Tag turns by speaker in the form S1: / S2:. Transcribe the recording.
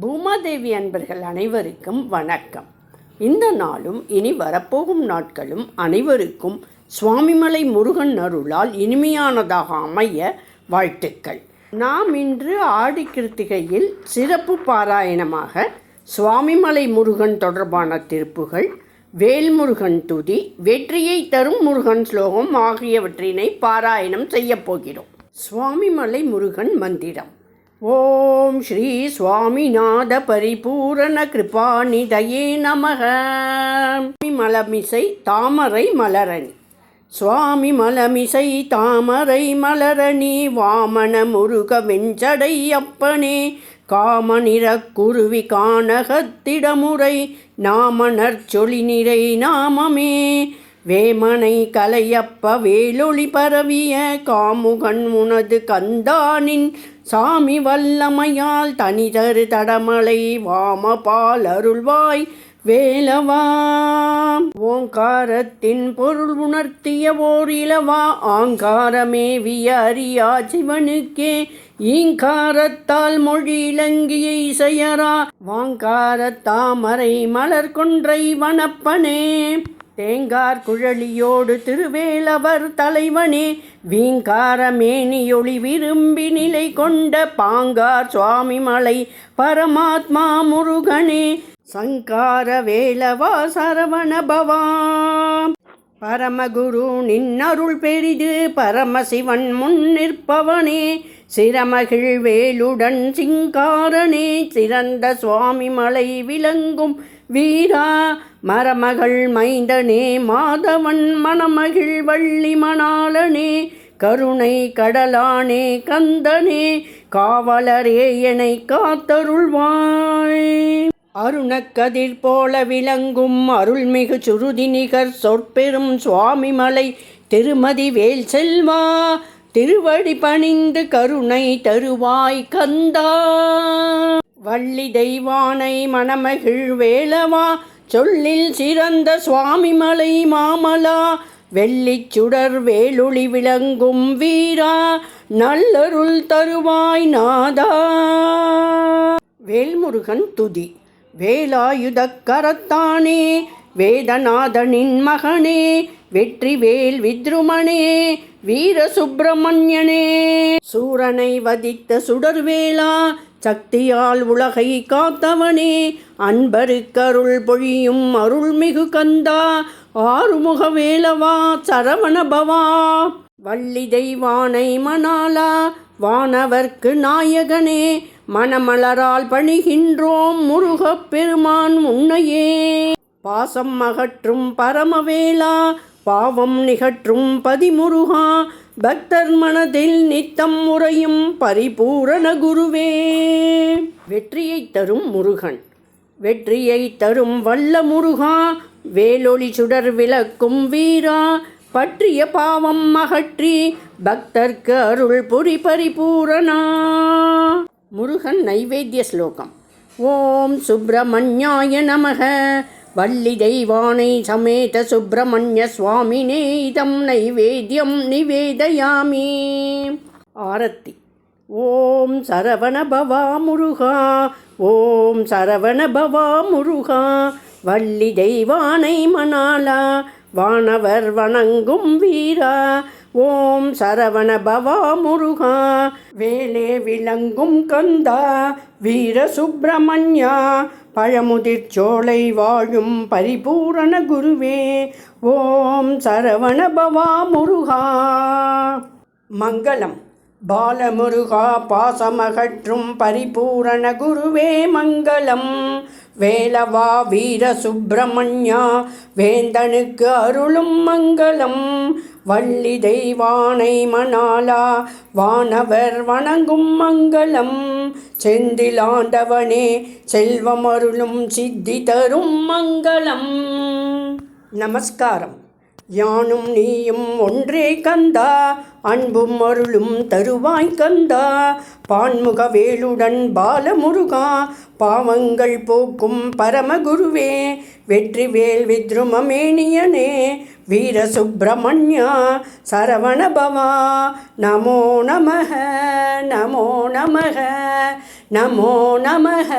S1: பூமாதேவி அன்பர்கள் அனைவருக்கும் வணக்கம். இந்த நாளும் இனி வரப்போகும் நாட்களும் அனைவருக்கும் சுவாமிமலை முருகன் அருளால் இனிமையானதாக அமைய வாழ்த்துக்கள். நாம் இன்று ஆடி கிருத்திகையில் சிறப்பு பாராயணமாக சுவாமிமலை முருகன் தொடர்பான திருப்புகள் வேல்முருகன் துதி வெற்றியை தரும் முருகன் ஸ்லோகம் ஆகியவற்றினை பாராயணம் செய்யப் போகிறோம். சுவாமிமலை முருகன் மந்திரம். ஓம் ஸ்ரீ சுவாமிநாத பரிபூரண கிருபாநிதயே நமக. மலமிசை தாமரை மலரணி. சுவாமி மலமிசை தாமரை மலரணி வாமன முருக வெஞ்சடை அப்பனே. காமநிற குருவி காணகத்திடமுறை நாமனர் சொலி நிறை நாமமே. வேமனை கலையப்ப வேலொளி பரவிய காமுகன் உனது கந்தானின் சாமி வல்லமையால் தனிதரு தடமலை வாமபால் அருள்வாய் வேலவா. ஓங்காரத்தின் பொருள் உணர்த்திய ஓர் இலவா ஆங்காரமேவிய அரியா சிவனுக்கே. ஈங்காரத்தால் மொழி இலங்கிய இசையரா வாங்காரத்தாமரை மலர் கொன்றை வனப்பனே. தேங்கார் குழலியோடு திருவேலவர் தலைவனே வீங்கார மேனியொளி விரும்பி நிலை கொண்ட பாங்கார் சுவாமி மலை பரமாத்மா முருகனே சங்கார வேலவா சரவண பவா பரமகுரு நின்னருள் பெரிது பரமசிவன் முன் நிற்பவனே சிரமகிழ் வேலுடன் சிங்காரனே சிறந்த சுவாமி மலை விளங்கும் வீரா. மரமகள் மைந்தனே மாதவன் மணமகிழ் வள்ளி மணாளனே கருணை கடலானே கந்தனே காவலரே என்னை காத்தருள்வாய். அருணக்கதிர் போல விளங்கும் அருள்மிகு சுருதி நிகர் சொற்பெரும் சுவாமிமலை திருமதி வேல் செல்வா திருவடி பணிந்து கருணை தருவாய் கந்தா. வள்ளி தெய்வானை மணமகிழ் வேலவா சொல்லில் சிறந்த சுவாமிமலை மாமலா. வெள்ளிச் சுடர் வேலொளி விளங்கும் வீரா நல்லருள் தருவாய் நாதா. வேல்முருகன் துதி வேலாயுதக் கரத்தானே வேதநாதனின் மகனே வெற்றிவேல் வித்ருமணே வித்ருமனே வீர சுப்பிரமணியனே. சூரனை வதித்த சுடர்வேலா சக்தியால் உலகை காத்தவனே. அன்பருக்கருள் பொழியும் அருள்மிகு கந்தா ஆறுமுக வேலவா சரவண பவா. வள்ளி தெய்வானை மணாலா வானவர்க்கு நாயகனே. மணமலரால் பணிகின்றோம் முருகப் பெருமான் முன்னையே. பாசம் அகற்றும் பரமவேலா பாவம் நிகற்றும் பதிமுருகா பக்தர் மனதில் நித்தம் முறையும் பரிபூரண குருவே. வெற்றியை தரும் முருகன் வெற்றியை தரும் வல்ல முருகா வேலொளி சுடர் விளக்கும் வீரா பற்றிய பாவம் அகற்றி பக்தர்க்கு அருள் புரி பரிபூரணா. முருகன் நைவேத்திய ஸ்லோகம். ஓம் சுப்பிரமணியாய நமக. வள்ளி தெய்வானை சமேத சுப்பிரமணிய சுவாமினே இதம் நைவேத்தியம் நிவேதயாமி. ஆரத்தி. ஓம் சரவண பவா முருகா. ஓம் சரவண பவா முருகா. வள்ளி தெய்வானை மணாலா வானவர் வணங்கும் வீரா. ஓம் சரவண பவா முருகா. வேலே விளங்கும் கந்தா வீர சுப்பிரமணியா. பழமுதிர் சோலை வாழும் பரிபூரண குருவே. ஓம் சரவண பவா முருகா. மங்களம். பாலமுருகா பாசமகற்றும் பரிபூரண குருவே மங்களம். வேலவா வீர சுப்பிரமணியா வேந்தனுக்கு அருளும் மங்களம். வள்ளி தெய்வானை மணாலா வானவர் வணங்கும் மங்களம். செந்திலாண்டவனே செல்வமருளும் சித்தி தரும் மங்களம். நமஸ்காரம். யானும் நீயும் ஒன்றே கந்தா அன்பும் அருளும் தருவாய் கந்தா. பான்முக வேலுடன் பாலமுருகா பாவங்கள் போக்கும் பரமகுருவே வெற்றிவேல் வித்ருமமேனியனே வீர சுப்பிரமணியா சரவணபவா. நமோ நமக நமோ நமக நமோ நமக.